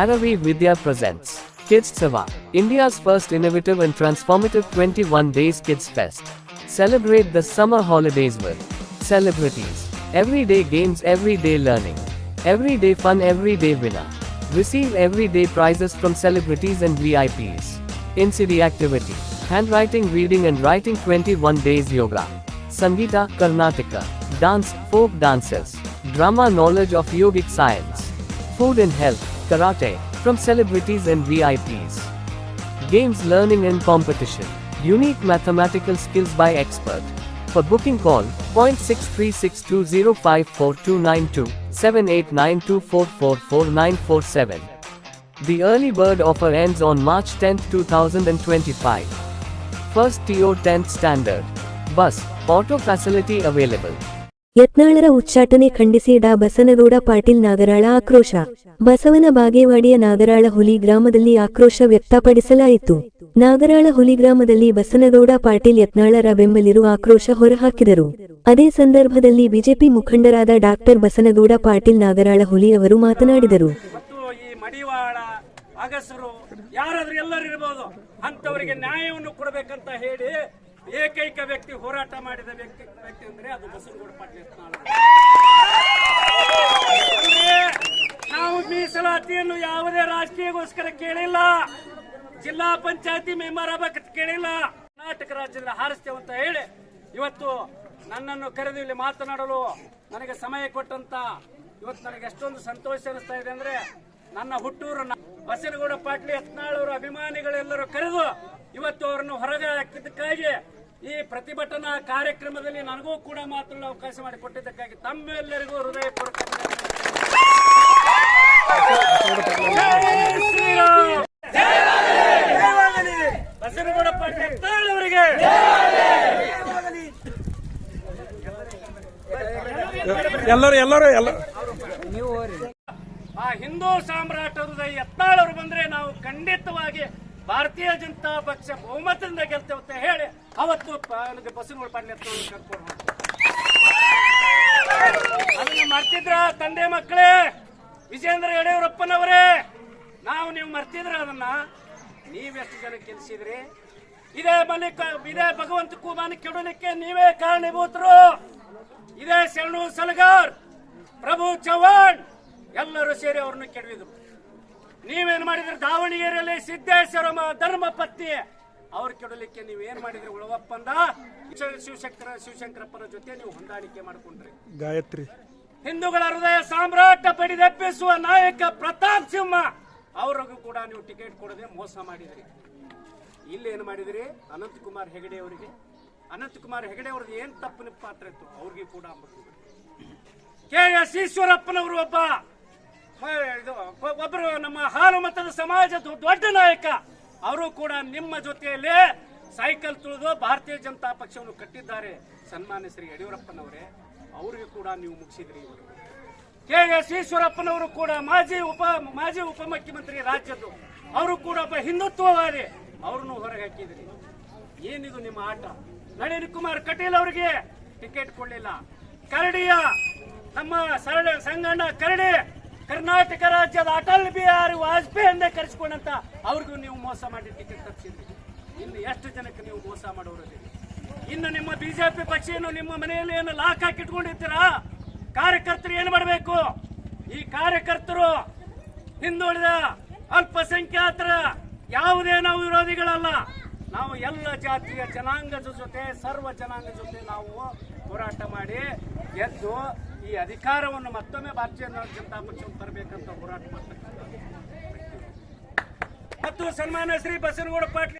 Aravi Vidya presents Kids Sava, India's first innovative and transformative 21 Days Kids Fest. Celebrate the summer holidays with celebrities, everyday games, everyday learning, everyday fun, everyday winner. Receive everyday prizes from celebrities and VIPs. In city activity, handwriting, reading, and writing 21 days yoga. Sangeeta, Karnataka, dance, folk dances, drama, knowledge of yogic science, food and health, karate, from celebrities and VIPs. Games learning and competition. Unique mathematical skills by expert. For booking call 0.6362054292 7892444947. The early bird offer ends on March 10, 2025. First TO 10th standard. Bus, auto facility available. ಯತ್ನಾಳರ ಉಚ್ಚಾಟನೆ ಖಂಡಿಸಿ ಡಾ ಬಸನಗೌಡ ಪಾಟೀಲ್ ನಾಗರಾಳ ಆಕ್ರೋಶ. ಬಸವನ ಬಾಗೇವಾಡಿಯ ನಾಗರಾಳ ಹುಲಿ ಗ್ರಾಮದಲ್ಲಿ ಆಕ್ರೋಶ ವ್ಯಕ್ತಪಡಿಸಲಾಯಿತು. ನಾಗರಾಳ ಹುಲಿ ಗ್ರಾಮದಲ್ಲಿ ಬಸನಗೌಡ ಪಾಟೀಲ್ ಯತ್ನಾಳರ ಬೆಂಬಲಿರು ಆಕ್ರೋಶ ಹೊರಹಾಕಿದರು. ಅದೇ ಸಂದರ್ಭದಲ್ಲಿ ಬಿಜೆಪಿ ಮುಖಂಡರಾದ ಡಾಕ್ಟರ್ ಬಸನಗೌಡ ಪಾಟೀಲ್ ನಾಗರಾಳ ಹುಲಿ ಅವರು ಮಾತನಾಡಿದರು. ಯಾರಾದ್ರೂ ಇರಬಹುದು ಅಂತವರಿಗೆ ನ್ಯಾಯವನ್ನು ಕೊಡಬೇಕಂತ ಹೇಳಿ ಏಕೈಕ ವ್ಯಕ್ತಿ ಹೋರಾಟ ಮಾಡಿದ ವ್ಯಕ್ತಿ ವ್ಯಕ್ತಿ ಅಂದ್ರೆ ಅದು ಬಸವನಗೌಡ ಪಾಟೀಲ್ ನಾವು ಮೀಸಲಾತಿಯನ್ನು ಯಾವುದೇ ರಾಜಕೀಯಗೋಸ್ಕರ ಕೇಳಿಲ್ಲ. ಜಿಲ್ಲಾ ಪಂಚಾಯತಿ ಮೆಂಬರ್ ಆಗ್ಬೇಕಂತ ಕೇಳಿಲ್ಲ. ಕರ್ನಾಟಕ ರಾಜ್ಯದಲ್ಲಿ ಹಾರಿಸ್ತೇವೆ ಅಂತ ಹೇಳಿ ಇವತ್ತು ನನ್ನನ್ನು ಕರೆದು ಇಲ್ಲಿ ಮಾತನಾಡಲು ನನಗೆ ಸಮಯ ಕೊಟ್ಟಂತ ಇವತ್ತು ನನಗೆ ಎಷ್ಟೊಂದು ಸಂತೋಷ ಅನಿಸ್ತಾ ಇದೆ ಅಂದ್ರೆ ನನ್ನ ಹುಟ್ಟೂರು ಬಸನಗೌಡ ಪಾಟೀಲ್ ಯತ್ನಾಳ್ ಅಭಿಮಾನಿಗಳೆಲ್ಲರೂ ಕರೆದು ಇವತ್ತು ಅವರನ್ನು ಹೊರಗೆ ಹಾಕಿದ್ದಕ್ಕಾಗಿ ಈ ಪ್ರತಿಭಟನಾ ಕಾರ್ಯಕ್ರಮದಲ್ಲಿ ನನಗೂ ಕೂಡ ಮಾತನಾಡಲು ಅವಕಾಶ ಮಾಡಿಕೊಟ್ಟಿದ್ದಕ್ಕಾಗಿ ತಮ್ಮೆಲ್ಲರಿಗೂ ಹೃದಯಪೂರ್ವಕ ಜೈ ಶ್ರೀರಾಮ್ ಜಯವಾಗಲಿ. ಬಸನಗೌಡ ಪಾಟೀಲ್ ಯತ್ನಾಳ್ ಅವರಿಗೆ ಎಲ್ಲರೂ ಎಲ್ಲರೂ ಎಲ್ಲ ಆ ಹಿಂದೂ ಸಾಮ್ರಾಟ ಹೃದಯ ಎತ್ತಾಳವರು ಬಂದ್ರೆ ನಾವು ಖಂಡಿತವಾಗಿ ಭಾರತೀಯ ಜನತಾ ಪಕ್ಷ ಬಹುಮತದಿಂದ ಗೆಲ್ತೇವೆ ಅಂತ ಹೇಳಿ ಅವತ್ತು ನನಗೆ ಬಸವನಗೌಡ ಪಾಟೀಲ್. ಅದನ್ನ ಮರ್ತಿದ್ರ ತಂದೆ ಮಕ್ಕಳೇ ವಿಜೇಂದ್ರ ಯಡಿಯೂರಪ್ಪನವರೇ, ನಾವು ನೀವು ಮರ್ತಿದ್ರ ಅದನ್ನ, ನೀವೆಷ್ಟು ಜನ ಕೆಲಸಿದ್ರಿ ಇದೇ ಮಲಿಕ ಇದೇ ಭಗವಂತ ಕುಮಾನ ಕೆಡಲಿಕ್ಕೆ ನೀವೇ ಕಾರಣೀಭೂತರು. ಇದೇ ಶರಣು ಸಲಗಾರ್, ಪ್ರಭು ಚವ್ಹಾಣ್, ಎಲ್ಲರೂ ಸೇರಿ ಅವ್ರನ್ನ ಕೆಡವಿದ್ರು. ನೀವೇನ್ ಮಾಡಿದ್ರೆ? ದಾವಣಗೆರೆಯಲ್ಲಿ ಸಿದ್ದೇಶ್ವರ ಧರ್ಮ ಪತ್ನಿ ಅವ್ರ ಕೆಡಲಿಕ್ಕೆ ನೀವು ಏನ್ ಮಾಡಿದ್ರಿ ಉಳವಪ್ಪಂದ? ಶಿವ- ಶಿವಶಂಕರ ಶಿವಶಂಕರಪ್ಪನ ಜೊತೆ ನೀವು ಹೊಂದಾಣಿಕೆ ಮಾಡ್ಕೊಂಡ್ರಿ. ಗಾಯತ್ರಿ. ಹಿಂದೂಗಳ ಹೃದಯ ಸಾಮ್ರಾಟ ಬಡಿದೆಬ್ಬಿಸುವ ನಾಯಕ ಪ್ರತಾಪ್ ಸಿಂಹ ಅವ್ರಿಗೂ ಕೂಡ ನೀವು ಟಿಕೆಟ್ ಕೊಡದೆ ಮೋಸ ಮಾಡಿದ್ರಿ. ಇಲ್ಲಿ ಏನ್ ಮಾಡಿದ್ರಿ? ಅನಂತಕುಮಾರ್ ಹೆಗಡೆ ಅವರಿಗೆ. ಅನಂತಕುಮಾರ್ ಹೆಗಡೆ ಅವ್ರದ್ದು ಏನ್ ತಪ್ಪಿನ ಪಾತ್ರ ಇತ್ತು? ಅವ್ರಿಗೆ ಕೂಡ ಕೆ ಎಸ್ ಈಶ್ವರಪ್ಪನವರು ಒಬ್ಬ ಇದು ಒಬ್ಬರು ನಮ್ಮ ಹಾಲು ಮತದ ಸಮಾಜದ ದೊಡ್ಡ ನಾಯಕ, ಅವರು ಕೂಡ ನಿಮ್ಮ ಜೊತೆಯಲ್ಲಿ ಸೈಕಲ್ ತುಳಿದು ಭಾರತೀಯ ಜನತಾ ಪಕ್ಷವನ್ನು ಕಟ್ಟಿದ್ದಾರೆ. ಸನ್ಮಾನ್ಯ ಶ್ರೀ ಯಡಿಯೂರಪ್ಪನವರೇ, ಅವರಿಗೆ ಕೂಡ ನೀವು ಮುಗಿಸಿದ್ರಿ ಇವರು. ಕೆ ಎಸ್ ಈಶ್ವರಪ್ಪನವರು ಕೂಡ ಮಾಜಿ ಉಪ ಮಾಜಿ ಉಪಮುಖ್ಯಮಂತ್ರಿ ರಾಜ್ಯದ್ದು. ಅವರು ಕೂಡ ಒಬ್ಬ ಹಿಂದುತ್ವವಾದಿ. ಅವ್ರನ್ನು ಹೊರಗೆ ಹಾಕಿದ್ರಿ. ಏನಿದು ನಿಮ್ಮ ಆಟ? ನಳಿನ್ ಕುಮಾರ್ ಕಟೀಲ್ ಅವರಿಗೆ ಟಿಕೆಟ್ ಕೊಡಲಿಲ್ಲ. ಕರಡಿಯ, ನಮ್ಮ ಸರಳ ಸಂಗಣ್ಣ ಕರಡಿ ಕರ್ನಾಟಕ ರಾಜ್ಯದ ಅಟಲ್ ಬಿಹಾರಿ ವಾಜಪೇಯಿ ಅಂದೇ ಕರೆಸಿಕೊಂಡಂತ ಅವ್ರಿಗೂ ನೀವು ಮೋಸ ಮಾಡಿ ಟಿಕೆಟ್ ತಪ್ಪಿಸಿದ್ರಿ. ಇನ್ನು ಎಷ್ಟು ಜನಕ್ಕೆ ನೀವು ಮೋಸ ಮಾಡೋರಿದ್ದೀರಿ ಇನ್ನು ನಿಮ್ಮ ಬಿಜೆಪಿ ಪಕ್ಷ ಏನು ನಿಮ್ಮ ಮನೆಯಲ್ಲಿ ಏನು ಲಾಕ್ ಹಾಕಿ ಇಟ್ಕೊಂಡಿರ್ತೀರಾ? ಕಾರ್ಯಕರ್ತರು ಏನು ಮಾಡಬೇಕು? ಈ ಕಾರ್ಯಕರ್ತರು ಹಿಂದುಳಿದ ಅಲ್ಪಸಂಖ್ಯಾತರ ಯಾವುದೇ ನಾವು ವಿರೋಧಿಗಳಲ್ಲ. ನಾವು ಎಲ್ಲ ಜಾತಿಯ ಜನಾಂಗದ ಜೊತೆ, ಸರ್ವ ಜನಾಂಗದ ಜೊತೆ ನಾವು ಹೋರಾಟ ಮಾಡಿ ಗೆದ್ದು ಈ ಅಧಿಕಾರವನ್ನು ಮತ್ತೊಮ್ಮೆ ಭಾರತೀಯ ಜನತಾ ಪಕ್ಷವನ್ನು ತರಬೇಕಂತ ಹೋರಾಟ ಮಾಡ್ತಕ್ಕಂಥ ಮತ್ತು ಸನ್ಮಾನ ಶ್ರೀ ಬಸನಗೌಡ ಪಾಟೀಲ್